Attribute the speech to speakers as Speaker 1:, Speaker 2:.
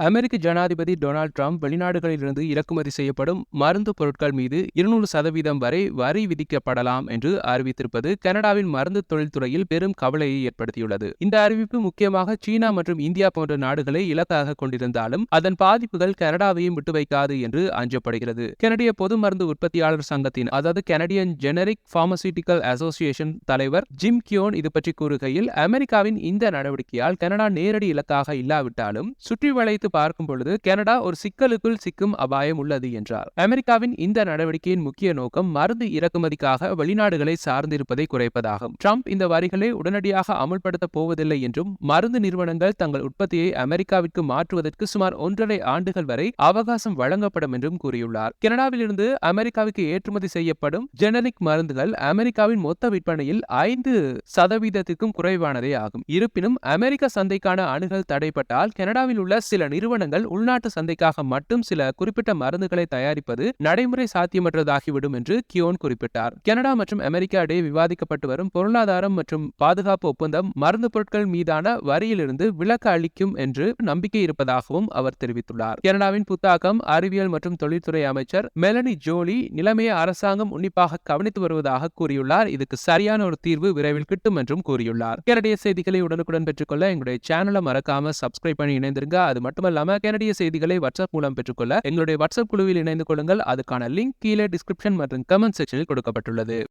Speaker 1: அமெரிக்க ஜனாதிபதி Donald Trump வெளிநாடுகளிலிருந்து இறக்குமதி செய்யப்படும் மருந்து பொருட்கள் மீது இருநூறு சதவீதம் வரை வரி விதிக்கப்படலாம் என்று அறிவித்திருப்பது கனடாவின் மருந்து தொழில்துறையில் பெரும் கவலையை ஏற்படுத்தியுள்ளது. இந்த அறிவிப்பு முக்கியமாக சீனா மற்றும் இந்தியா போன்ற நாடுகளை இலக்காக கொண்டிருந்தாலும் அதன் பாதிப்புகள் கனடாவையும் விட்டு வைக்காது என்று அஞ்சப்படுகிறது. கனடிய பொது மருந்து உற்பத்தியாளர் சங்கத்தின் அதாவது கனடியன் ஜெனரிக் பார்மசூட்டிக்கல் அசோசியேஷன் தலைவர் ஜிம் கியோன் இது பற்றி கூறுகையில் அமெரிக்காவின் இந்த நடவடிக்கையால் கனடா நேரடி இலக்காக இல்லாவிட்டாலும் சுற்றி வளைத்து பார்க்கும் பொழுது கனடா ஒரு சிக்கலுக்குள் சிக்கும் அபாயம் உள்ளது என்றார். அமெரிக்காவின் இந்த நடவடிக்கையின் முக்கிய நோக்கம் மருந்து இறக்குமதிக்காக வெளிநாடுகளை சார்ந்திருப்பதை குறைப்பதாகும். ட்ரம்ப் இந்த வரிகளை உடனடியாக அமுல்படுத்தப் போவதில்லை என்றும் மருந்து நிறுவனங்கள் தங்கள் உற்பத்தியை அமெரிக்காவிற்கு மாற்றுவதற்கு சுமார் ஒன்றரை ஆண்டுகள் வரை அவகாசம் வழங்கப்படும் என்றும் கூறியுள்ளார். கனடாவிலிருந்து அமெரிக்காவுக்கு ஏற்றுமதி செய்யப்படும் ஜெனரிக் மருந்துகள் அமெரிக்காவின் மொத்த விற்பனையில் ஐந்து சதவீதத்திற்கும் குறைவானதே ஆகும். இருப்பினும் அமெரிக்க சந்தைக்கான அணுகல் தடைப்பட்டால் கனடாவில் உள்ள சில நிறுவனங்கள் உள்நாட்டு சந்தைக்காக மட்டும் சில குறிப்பிட்ட மருந்துகளை தயாரிப்பது நடைமுறை சாத்தியமற்றதாகிவிடும் என்று கியோன் குறிப்பிட்டார். கனடா மற்றும் அமெரிக்கா இடையே விவாதிக்கப்பட்டு வரும் பொருளாதாரம் மற்றும் பாதுகாப்பு ஒப்பந்தம் மருந்து பொருட்கள் மீதான வரியிலிருந்து விலக்கு அளிக்கும் என்று நம்பிக்கை இருப்பதாகவும் அவர் தெரிவித்துள்ளார். கனடாவின் புத்தாக்கம் அறிவியல் மற்றும் தொழில்துறை அமைச்சர் மெலனி ஜோலி நிலைமையை அரசாங்கம் உன்னிப்பாக கவனித்து வருவதாக கூறியுள்ளார். இதுக்கு சரியான ஒரு தீர்வு விரைவில் கிட்டும் என்றும் கூறியுள்ளார். கனடிய செய்திகளை உடனுக்குடன் பெற்றுக்கொள்ள எங்களுடைய சேனலை மறக்காம சப்ஸ்கிரைப் பண்ணி இணைந்திருங்க. அது மட்டும் மட்டுமல்லாம கனடிய செய்திகளை வாட்ஸ்அப் மூலம் பெற்றுக்கொள்ள எங்களுடைய வாட்ஸ்அப் குழுவில் இணைந்து கொள்ளுங்கள். அதுக்கான லிங்க் கீழே டிஸ்கிரிப்ஷன் மற்றும் கமெண்ட் செக்ஷனில் கொடுக்கப்பட்டுள்ளது.